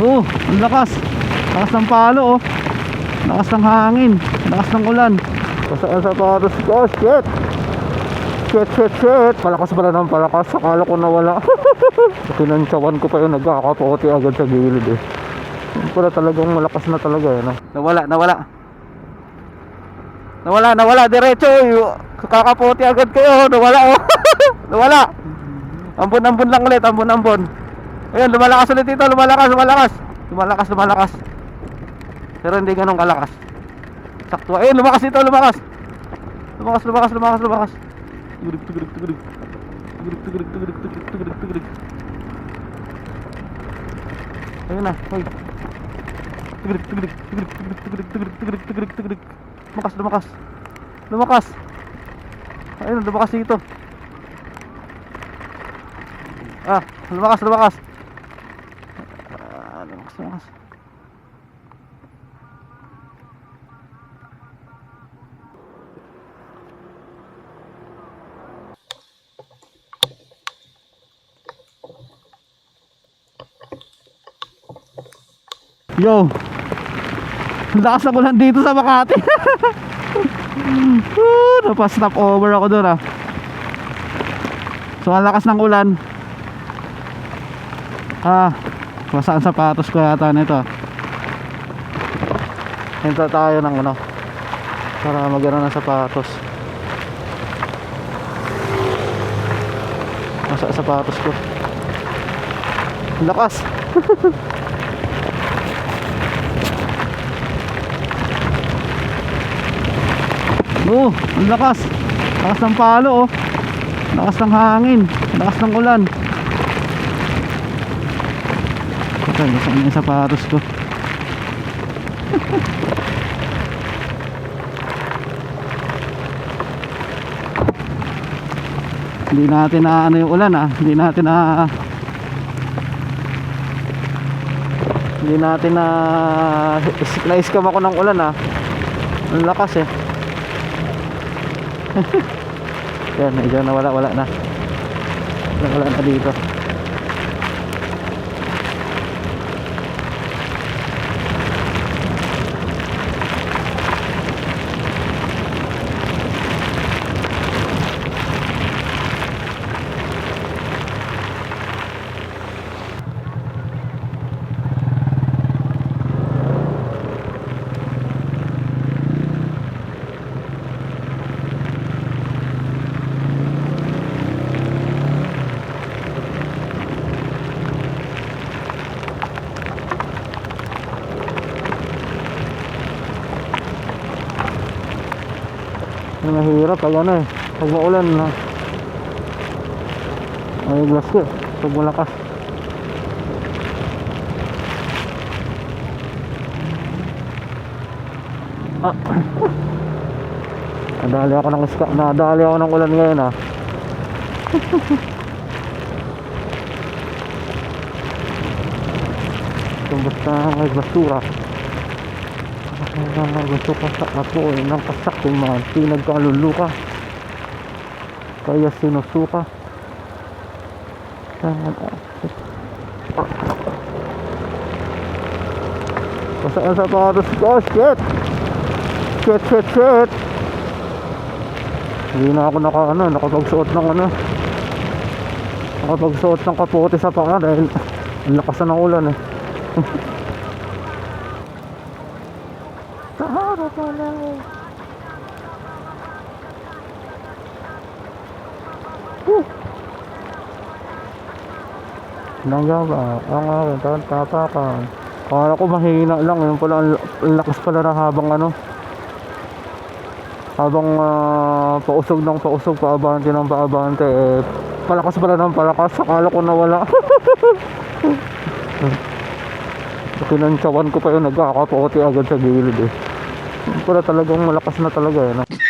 Oh, ang lakas. Lakas ng palo oh. Lakas ng hangin. Lakas ng ulan. Basta ang sapatos ko. Oh, shit. Shit, shit, shit. Palakas pala ng palakas. Akala ko nawala. Tinantsawan ko pa yung nagkakapote agad sa gilid eh. Yun pala talagang malakas na talaga eh. No? Nawala, nawala. Nawala, nawala. Diretso. eh. Kakapote agad kayo. Nawala oh. nawala. Ambon, ambon lang ulit. Ambon, Ayan, lumalakas ulit dito, lumalakas, lumalakas. Lumalakas, lumalakas. Pero hindi ganun kalakas. Sakto. Ayun, lumakas dito, lumakas. Lumakas, lumakas, lumakas, lumakas. Tugrig, tugrig, tugrig. Tugrig, tugrig, tugrig, tugrig, tugrig, tugrig. Ayun na, hoy. Tugrig, tugrig, tugrig, tugrig, tugrig, tugrig, tugrig, tugrig. Lumakas, lumakas. Lumakas. Ayun, lumakas dito. Ah, lumakas, lumakas. Lumakas. Yo. Ang lakas ng ulan dito sa Makati. Woo, Napa-stop over ako doon ah. So ang lakas ng ulan. Ah, basa ang sapatos ko yata nito. Hinta tayo ng ano. Para magano ng sapatos. Basa ang sapatos ko. Lakas. Oh, ang lakas. Lakas ng palo oh. Lakas ng hangin. Lakas ng ulan. Ito, basa na yung sapatos ko. Hindi natin na ano yung ulan ah. Hindi natin na Hindi natin na na-scam ako ng ulan ah. Ang lakas eh. Yan, medyo nawala wala na. Nawala na dito. Ang mahirap pag ano eh. Pag maulan na. Ay glass ko. eh. Pag malakas. Ah. Nadali ako ng iska. Nadali ako ng ulan ngayon ah. Kung basta may basura. Ang gusto ka sa ako ay nang kasakting mga pinagkaluluka kaya sinusuka. Saan Basta ang sapatos ko shit! Shit shit shit! Hindi na ako naka ano nakapagsuot ng ano nakapagsuot ng kapote sa paa dahil ang lakas na ng ulan eh Sa harap mo na eh. Whew. Nandiyan ba? Ang akin, taon tapakan. Akala ko mahina lang, yun pala, ang lakas pala na habang ano. Habang ah, pausog ng pausog, paabante ng paabante, eh, palakas pala ng palakas, akala ko nawala. Tinantsawan ko pa yung nagkakapote agad sa gilid eh. Pala talagang malakas na talaga eh. No?